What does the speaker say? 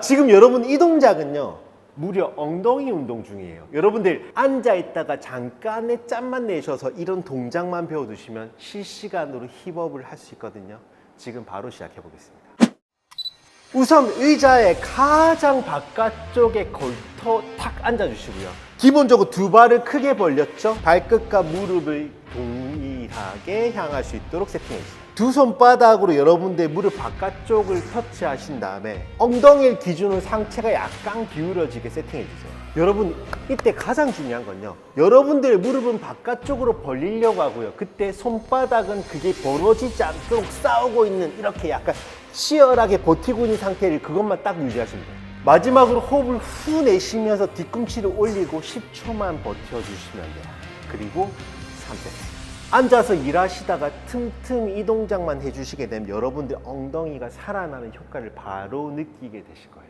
지금 여러분 이 동작은요. 무려 엉덩이 운동 중이에요. 여러분들 앉아 있다가 잠깐의 짬만 내셔서 이런 동작만 배워두시면 실시간으로 힙업을 할 수 있거든요. 지금 바로 시작해 보겠습니다. 우선 의자의 가장 바깥쪽에 걸터 탁 앉아주시고요. 기본적으로 두 발을 크게 벌렸죠. 발끝과 무릎을 동일하게 향할 수 있도록 세팅해 주세요. 두 손바닥으로 여러분들 무릎 바깥쪽을 터치하신 다음에 엉덩이를 기준으로 상체가 약간 기울어지게 세팅해 주세요. 여러분 이때 가장 중요한 건요. 여러분들 무릎은 바깥쪽으로 벌리려고 하고요. 그때 손바닥은 그게 벌어지지 않도록 싸우고 있는 이렇게 약간 치열하게 버티고 있는 상태를 그것만 딱 유지하시면 돼요. 마지막으로 호흡을 후 내쉬면서 뒤꿈치를 올리고 10초만 버텨주시면 돼요. 그리고 3세트. 앉아서 일하시다가 틈틈 이 동작만 해주시게 되면 여러분들 엉덩이가 살아나는 효과를 바로 느끼게 되실 거예요.